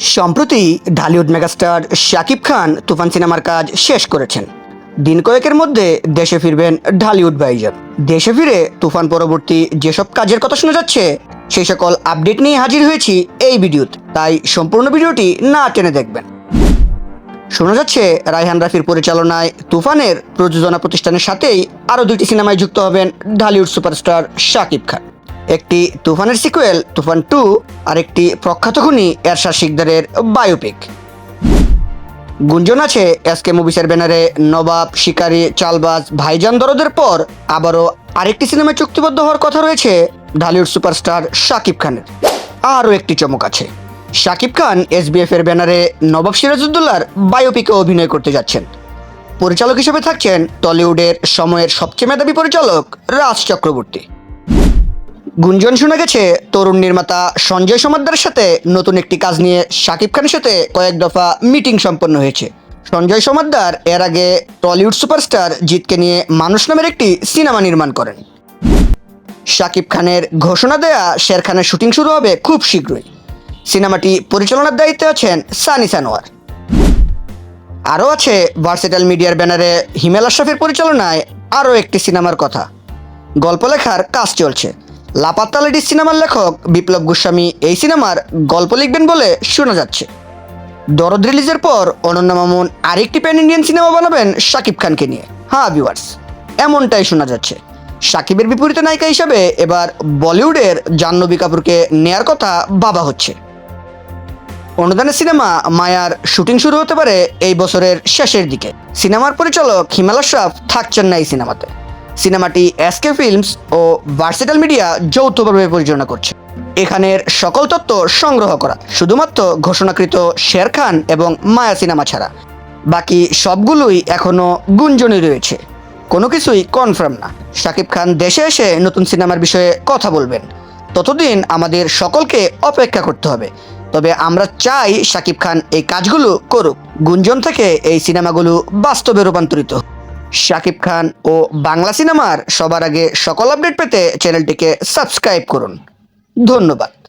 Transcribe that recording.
সম্প্রতি ঢালিউড মেগাস্টার শাকিব খান তুফান সিনেমার কাজ শেষ করেছেন। দিন কয়েকের মধ্যে দেশে ফিরবেন ঢালিউড ভাইজান। দেশে ফিরে তুফান পরবর্তী যেসব কাজের কথা শোনা যাচ্ছে, সেই সকল আপডেট নিয়ে হাজির হয়েছি এই ভিডিওতে। তাই সম্পূর্ণ ভিডিওটি না টেনে দেখবেন। শোনা যাচ্ছে, রায়হান রাফির পরিচালনায় তুফানের প্রযোজনা প্রতিষ্ঠানের সাথেই আরও দুইটি সিনেমায় যুক্ত হবেন ঢালিউড সুপারস্টার শাকিব খান। একটি তুফানের সিকুয়েল তুফান টু আর একটি প্রখ্যাত খুনি এরশা শিকদারের বায়োপিক গুঞ্জন আছে এসকে মুভিসের ব্যানারে নবাব, শিকারী, চালবাজ, ভাইজান দরদের পর আবারও আরেকটি সিনেমায় চুক্তিবদ্ধ হওয়ার কথা রয়েছে ঢালিউড সুপারস্টার শাকিব খানের। আরও একটি চমক আছে। শাকিব খান এসবিএফ এর ব্যানারে নবাব সিরাজউদ্দৌলার বায়োপিকে অভিনয় করতে যাচ্ছেন। পরিচালক হিসেবে থাকছেন টলিউডের সময়ের সবচেয়ে মেধাবী পরিচালক রাজ চক্রবর্তী। গুঞ্জন শোনা গেছে, তরুণ নির্মাতা সঞ্জয় সমাদ্দারের সাথে নতুন একটি কাজ নিয়ে শাকিব খানের সাথে কয়েক দফা মিটিং সম্পন্ন হয়েছে। সঞ্জয় সমাদ্দার এর আগে টলিউড সুপারস্টার জিতকে নিয়ে মানুষ নামের একটি সিনেমা নির্মাণ করেন। শাকিব খানের ঘোষণা দেয়া শের খানের শুটিং শুরু হবে খুব শীঘ্রই। সিনেমাটি পরিচালনার দায়িত্বে আছেন সানি সানোয়ার। আরও আছে ভার্সেটাল মিডিয়ার ব্যানারে হিমেল আশরাফের পরিচালনায় আরও একটি সিনেমার কথা। গল্প লেখার কাজ চলছে। লাপাত্তা লেডিস সিনেমার লেখক বিপ্লব গোস্বামী এই সিনেমার গল্প লিখবেন বলে শোনা যাচ্ছে। দরদ রিলিজের পর অনন্য মামুন আরেকটি প্যান ইন্ডিয়ান সিনেমা বানাবেন শাকিব খানকে নিয়ে। হ্যাঁ ভিউয়ার্স এমনটাই শোনা যাচ্ছে। শাকিবের বিপরীতে নায়িকা হিসাবে এবার বলিউডের জাহ্নবী কাপুরকে নেয়ার কথা ভাবা হচ্ছে। অনুদানের সিনেমা মায়ার শুটিং শুরু হতে পারে এই বছরের শেষের দিকে। সিনেমার পরিচালক হিমাল আশরাফ থাকছেন না এই সিনেমাতে। সিনেমাটি এসকে ফিল্মস ও ভার্সিটাল মিডিয়া যৌথভাবে পরিচালনা করছে। এখানের সকল তথ্য সংগ্রহ করা, শুধুমাত্র ঘোষণাকৃত শের খান এবং মায়া সিনেমা ছাড়া। বাকি সবগুলোই এখনও গুঞ্জনই রয়েছে। কোনো কিছুই কনফার্ম না। শাকিব খান দেশে এসে নতুন সিনেমার বিষয়ে কথা বলবেন। ততদিন আমাদের সকলকে অপেক্ষা করতে হবে। তবে আমরা চাই শাকিব খান এই কাজগুলো করুক। গুঞ্জন থেকে এই সিনেমাগুলো বাস্তবে রূপান্তরিত। শাকিব খান ও বাংলা সিনেমার সবার আগে সকল আপডেট পেতে চ্যানেলটিকে সাবস্ক্রাইব করুন। ধন্যবাদ।